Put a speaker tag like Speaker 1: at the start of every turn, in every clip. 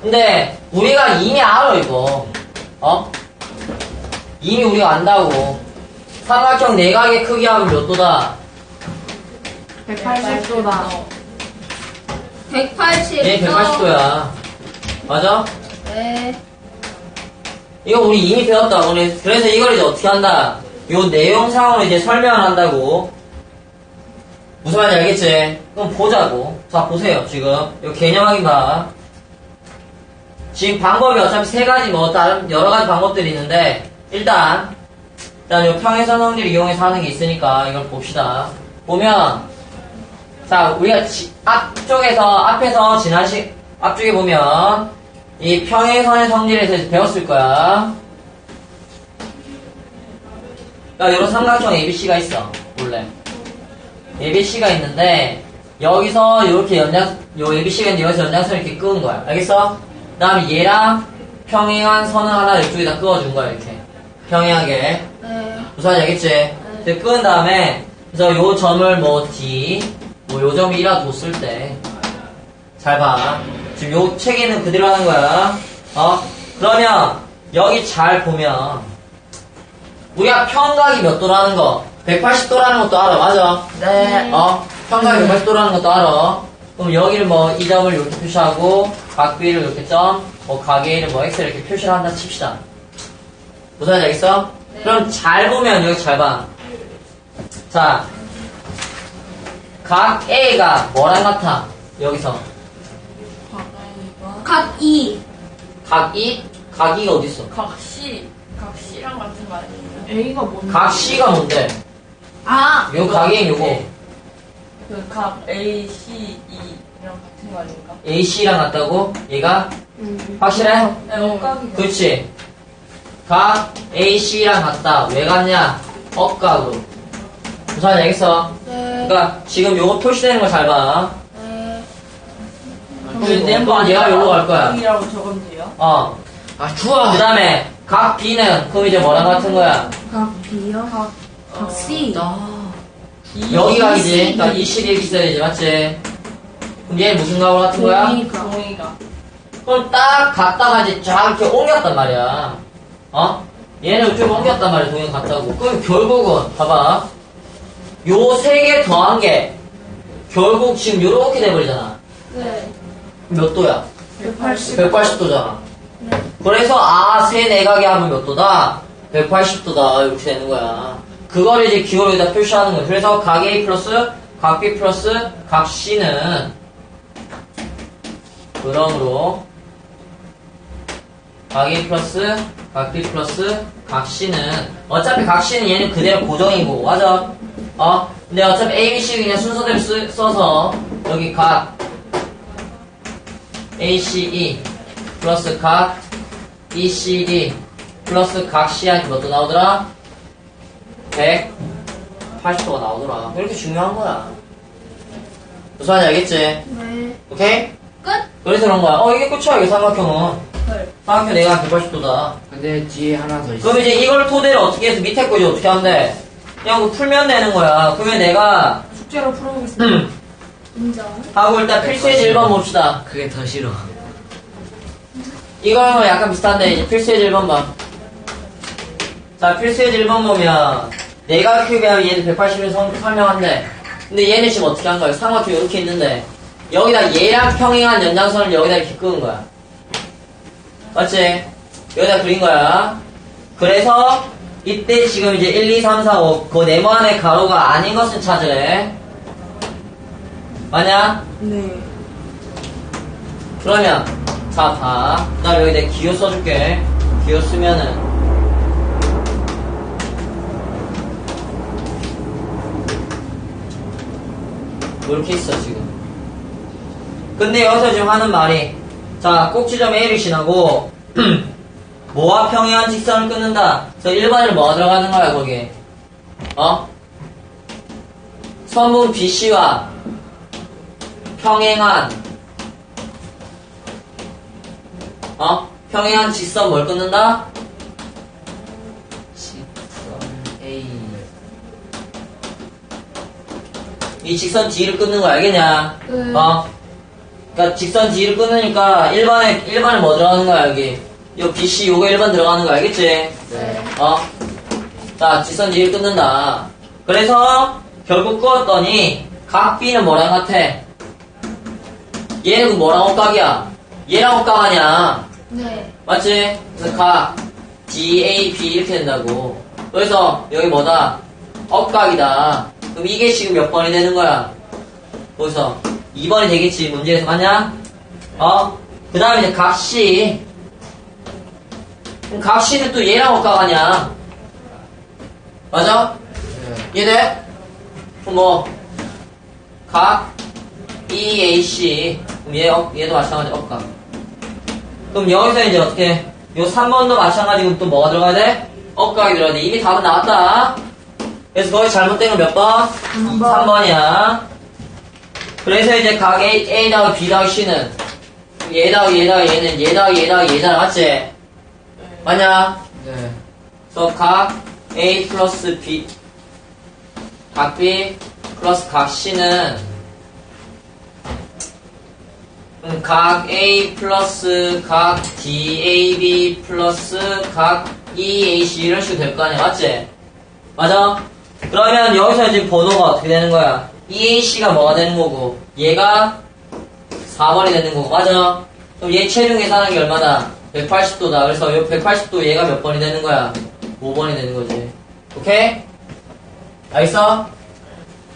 Speaker 1: 근데 우리가 이미 알아 이거 어? 이미 우리가 안다고 삼각형 내각의 크기 하면 몇 도다?
Speaker 2: 180도다.
Speaker 3: 180.
Speaker 1: 얘 180도야 맞아?
Speaker 3: 네.
Speaker 1: 이거 우리 이미 배웠다 우리 그래서 이걸 이제 어떻게 한다 요 내용상으로 이제 설명을 한다고 무슨 말인지 알겠지? 그럼 보자고 자 보세요 지금 요 개념 확인 봐 지금 방법이 어차피 세 가지 뭐 다른 여러 가지 방법들이 있는데 일단 일단 요 평행선 성질을 이용해서 하는 게 있으니까 이걸 봅시다. 보면 자 우리가 지- 앞쪽에서 앞에서 지난 시 앞쪽에 보면 이 평행선의 성질에 대해서 배웠을 거야. 그러니까 이런 삼각형 ABC가 있어 원래. ABC가 있는데 여기서 이렇게 연장 요 ABC가 있는데 여기서 연장선을 이렇게 끄은 거야. 알겠어? 그 다음에 얘랑 평행한 선을 하나 이쪽에다 그어준 거야 이렇게 평행하게
Speaker 3: 네.
Speaker 1: 무슨 말인지 알겠지? 이렇게 끄은 다음에 그래서 요 점을 뭐 D 뭐 요 점이 1화 뒀을 때 잘 봐. 지금 요 책에는 그대로 하는 거야. 어? 그러면 여기 잘 보면 우리가 평각이 몇 도라는 거 180도라는 것도 알아. 맞아?
Speaker 2: 네.
Speaker 1: 어? 평각이 180도라는 것도 알아. 그럼 여기를 뭐 이 점을 이렇게 표시하고 각 B를 이렇게 점, 뭐 각의 A를 뭐 X를 이렇게 표시를 한다 칩시다. 무슨 말인지 알겠어?
Speaker 3: 네.
Speaker 1: 그럼 잘 보면 여기 잘 봐. 자, 각 A가 뭐랑 같아? 여기서
Speaker 3: 각 2.
Speaker 1: 각 E, 각 E가 어디 있어?
Speaker 2: 각시, 각시랑 같은 거 아니에요? A가 뭔데?
Speaker 1: 각 C가 뭔데?
Speaker 3: 아.
Speaker 1: 요 각이 요거
Speaker 2: 네. 그각 A, C, 같은 거 아닙니까?
Speaker 1: A, C랑 같다고? 얘가 확실해?
Speaker 2: 네, 억각이.
Speaker 1: 그렇지. 각 A, C랑 같다. 왜 같냐? 억각으로. 무슨 말인지 알겠어?
Speaker 3: 네.
Speaker 1: 그러니까 지금 요거 표시되는 거잘 봐.
Speaker 3: 네.
Speaker 1: 그럼 얘가 요로 갈 거야.
Speaker 2: 이라고 적으면 돼요?
Speaker 1: 어.
Speaker 4: 아 좋아.
Speaker 1: 그 다음에 각 B는 그럼 이제 뭐랑 같은 거야?
Speaker 3: 각 B요? 각, 각 C.
Speaker 2: B,
Speaker 1: 여기 각이지.
Speaker 2: C,
Speaker 1: 그러니까 이 식이 이렇게 있어야 되지, 맞지? 그럼 얘는 무슨 각으로 같은 거야?
Speaker 3: 동의가.
Speaker 2: 동의가.
Speaker 1: 그럼 딱 갖다가 이제 쫙 이렇게 옮겼단 말이야. 어? 얘는 이쪽으로 옮겼단 말이야, 동영 같다고. 그럼 결국은, 봐봐. 요 세 개 더한 게, 결국 지금 요렇게 돼버리잖아.
Speaker 3: 네.
Speaker 1: 몇 도야?
Speaker 3: 180.
Speaker 1: 180도잖아. 그래서, 아, 세 내각이 하면 몇 도다? 180도다. 이렇게 되는 거야. 그걸 이제 기호로 여기다 표시하는 거야. 그래서 각 A 플러스, 각 B 플러스, 각 C는, 그러므로, 각 A 플러스, 각 B 플러스, 각 C는, 어차피 각 C는 얘는 그대로 고정이고, 맞아? 어? 근데 어차피 A, B, C 그냥 순서대로 쓰, 써서, 여기 각, ACE 플러스 각 ECD 플러스 각 C한테 몇도 나오더라? 180도가 나오더라. 이렇게 중요한 거야. 무슨 말인지 알겠지?
Speaker 3: 네.
Speaker 1: 오케이?
Speaker 3: 끝.
Speaker 1: 그래서 그런 거야. 어, 이게 끝이야, 이게 삼각형은.
Speaker 2: 헐.
Speaker 1: 삼각형 내가 180도다.
Speaker 4: 근데 뒤에 하나 더 있어.
Speaker 1: 그럼 이제 이걸 토대로 어떻게 해서 밑에 거 이제 어떻게 하면 돼? 그냥 그거 풀면 되는 거야. 그러면 내가,
Speaker 2: 숙제로 풀어보겠습니다.
Speaker 1: 음,
Speaker 3: 인정.
Speaker 1: 하고 일단 필수의 1번 봅시다.
Speaker 4: 그게 더 싫어.
Speaker 1: 이거는 약간 비슷한데 이제 필수의 1번 봐. 자 필수의 1번 보면 내가 큐비하면 얘는 180을 설명한대. 근데 얘는 지금 어떻게 한 거야? 삼각형 이렇게 있는데 여기다 얘랑 평행한 연장선을 여기다 이렇게 끄은 거야. 맞지? 여기다 그린 거야. 그래서 이때 지금 이제 1, 2, 3, 4, 5 그 네모 안의 가로가 아닌 것을 찾으래. 맞냐?
Speaker 2: 네.
Speaker 1: 그러면 자 봐. 나 여기 내 기호 써줄게. 기호 쓰면은 이렇게 있어 지금. 근데 여기서 지금 하는 말이 자 꼭지점 A를 지나고 뭐와 평행한 직선을 끊는다. 그래서 1번을 뭐가 들어가는 거야 거기에? 어? 선분 BC와 평행한 어? 평행한 직선 뭘 끊는다?
Speaker 4: 직선 A.
Speaker 1: 이 직선 D를 끊는 거 알겠냐?
Speaker 3: 네.
Speaker 1: 어? 그러니까 직선 D를 끊으니까 1번에 1번에 뭐 들어가는 거야 여기 요 BC 요거 1번 들어가는 거 알겠지?
Speaker 4: 네.
Speaker 1: 어? 자 직선 D를 끊는다 그래서 결국 끄었더니 각 B는 뭐랑 같아? 얘는 뭐랑 엇각이야? 얘랑 엇각 아니야
Speaker 3: 네.
Speaker 1: 맞지? 그래서 각 D, A, B 이렇게 된다고 그래서 여기 뭐다? 엇각이다 그럼 이게 지금 몇 번이 되는 거야? 거기서 2번이 되겠지 문제에서 맞냐? 어? 그 다음에 이제 각 C 그럼 각 C는 또 얘랑 엇각 아니야 맞아?
Speaker 4: 네.
Speaker 1: 이해돼? 그럼 뭐, 각 EAC. 그럼 얘, 어, 얘도 마찬가지, 억각. 그럼 여기서 이제 어떻게, 요 3번도 마찬가지고 또 뭐가 들어가야 돼? 억각이 들어가야 돼. 이미 답은 나왔다. 그래서 거기 잘못된 건 몇 번? 3번이야. 그래서 이제 각 A, A 더하기 B 더하기 C는 얘 더하기 얘 더하기 얘는 얘 더하기 얘 더하기 얘잖아. 맞지? 맞냐?
Speaker 4: 네.
Speaker 1: 그래서 각 A 플러스 B 각 B 플러스 각 C는 음, 각 A 플러스 각 DAB 플러스 각 EAC 이런 식으로 될 거 아니야 맞지? 맞아? 그러면 여기서 지금 번호가 어떻게 되는 거야? EAC가 뭐가 되는 거고 얘가 4번이 되는 거고 맞아? 그럼 얘 체중 계산한 게 얼마다? 180도다 그래서 이 180도 얘가 몇 번이 되는 거야? 5번이 되는 거지 오케이? 알겠어?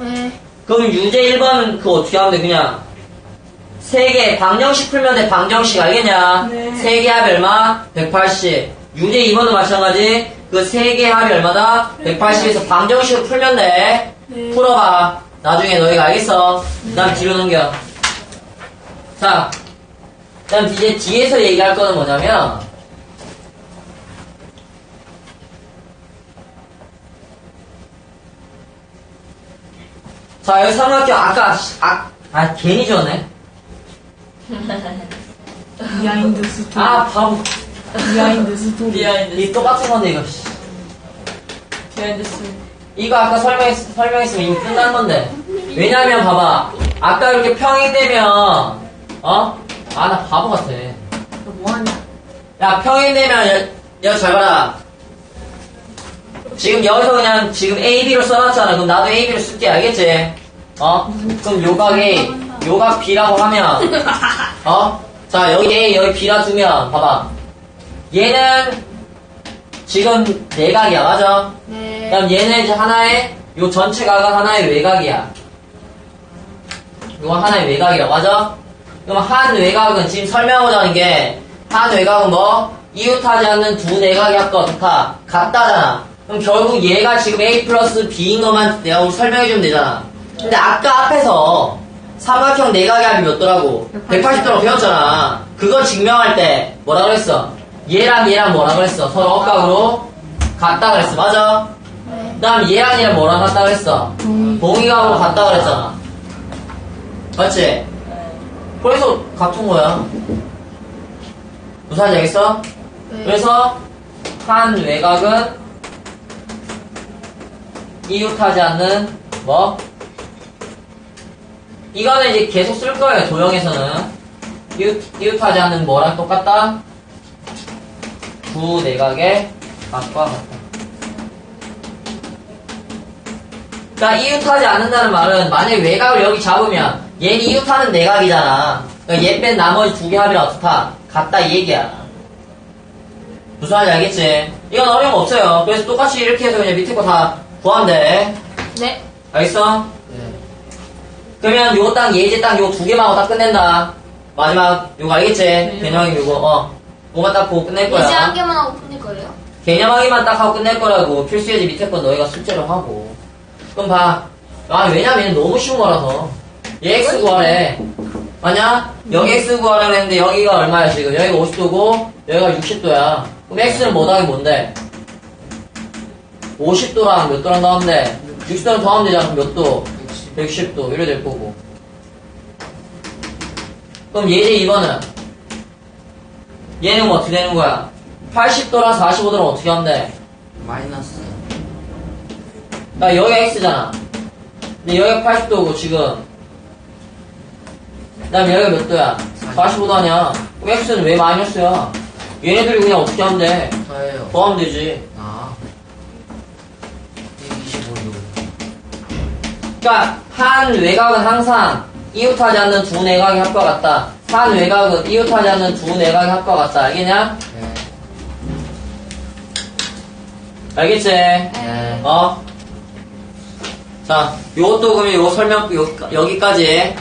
Speaker 3: 네.
Speaker 1: 그럼 유제 1번은 그거 어떻게 하면 돼 그냥 3개 방정식 풀면 돼 방정식 알겠냐?
Speaker 2: 네.
Speaker 1: 3개 합이 얼마? 180 유제 2번도 마찬가지 그 3개 합이 얼마다? 180에서 방정식으로 풀면 돼
Speaker 2: 네.
Speaker 1: 풀어봐 나중에 너희가 알겠어 그 다음 뒤로 넘겨 자 그 다음 이제 뒤에서 얘기할 거는 뭐냐면 자 여기 삼각형 아까 씨, 아, 아 괜히 지었네
Speaker 2: 비하인드 스토리.
Speaker 1: 아 바보
Speaker 2: 비하인드 스토리. 비하인드
Speaker 1: 이 똑같은 건데 이거 씨.
Speaker 2: 비하인드 스토리.
Speaker 1: 이거 아까 설명했, 설명했으면 이미 끝난 건데 왜냐면 봐봐 아까 이렇게 평행되면 어? 아 나 바보 같아
Speaker 3: 너 뭐하냐?
Speaker 1: 야 평행되면 여기 잘 봐라 지금 여기서 그냥 지금 AB로 써놨잖아 그럼 나도 AB로 쓸게 알겠지? 어? 그럼 요각 A 요각 B라고 하면 어? 자 여기 A 여기 B라 두면 봐봐 얘는 지금 내각이야 맞아?
Speaker 3: 네.
Speaker 1: 그럼 얘는 이제 하나의 요 전체 각은 하나의 외곽이야. 이건 하나의 외곽이라 맞아? 그럼 한 외곽은 지금 설명하고자 하는 게 한 외곽은 뭐 이웃하지 않는 두 내각이 어떻다 같다잖아. 그럼 결국 얘가 지금 A 플러스 B인 것만 내가 우리 설명해주면 되잖아. 근데 아까 앞에서 삼각형 내각의 합이 몇 도라고? 180도라고 배웠잖아. 그거 증명할 때 뭐라 그랬어? 얘랑 얘랑 뭐라 그랬어? 서로 억각으로 같다 그랬어. 맞아?
Speaker 3: 네.
Speaker 1: 그 다음 얘랑 뭐랑 같다 그랬어? 동의각으로 같다 그랬잖아. 맞지? 그래서 같은 거야. 말인지 알겠어?
Speaker 3: 네.
Speaker 1: 그래서 한 외곽은 이웃하지 않는 뭐? 이거는 이제 계속 쓸 거예요. 도형에서는 이웃, 이웃하지 않는 뭐랑 똑같다? 두 내각의 각과 같다. 그러니까 이웃하지 않는다는 말은 만약에 외곽을 여기 잡으면 얘는 이웃하는 내각이잖아. 그러니까 얘 뺀 나머지 두 개 합이랑 어떻다? 같다 이 얘기야. 무슨 말인지 알겠지? 이건 어려운 거 없어요. 그래서 똑같이 이렇게 해서 그냥 밑에 거 다 구하면 돼.
Speaker 3: 네.
Speaker 1: 알겠어?
Speaker 4: 네.
Speaker 1: 그러면 요거 딱 예제 딱요두 개만 하고 딱 끝낸다. 마지막 요거 알겠지? 개념이 요거 어. 요거만 딱 보고 끝낼 거야.
Speaker 3: 이제 한 개만 하고 끝낼 거예요?
Speaker 1: 개념하기만 딱 하고 끝낼 거라고 필수 예제 밑에 건 너희가 숙제로 하고 그럼 봐. 아 왜냐면 얘는 너무 쉬운 거라서 얘 x 구하래 맞냐? 여기 x 구하라고 했는데 여기가 얼마야 지금 여기가 50도고 여기가 60도야 그럼 x는 뭐 더하기 뭔데? 50도랑 몇 도랑 더하면 돼? 60도랑 더하면 되잖아 그럼 몇 도? 110도 이래 될 거고 그럼 예제 2번은 얘는 뭐 어떻게 되는 거야? 80도랑 45도랑 어떻게 하면 돼?
Speaker 4: 마이너스.
Speaker 1: 나 여기가 x잖아. 근데 여기가 80도고 지금 그 다음에 여기가 몇 도야? 45도냐? 그럼 x는 왜 마이너스야? 얘네들이 그냥 어떻게 하면 돼?
Speaker 4: 저예요.
Speaker 1: 더하면 되지.
Speaker 4: 아. 125도.
Speaker 1: 그러니까 한 외곽은 항상 이웃하지 않는 두 내각의 합과 같다. 한 외곽은 이웃하지 않는 두 내각의 합과 같다. 알겠냐?
Speaker 4: 네.
Speaker 1: 알겠지?
Speaker 4: 네.
Speaker 1: 어? 자, 요것도 그러면 요 설명 요, 여기까지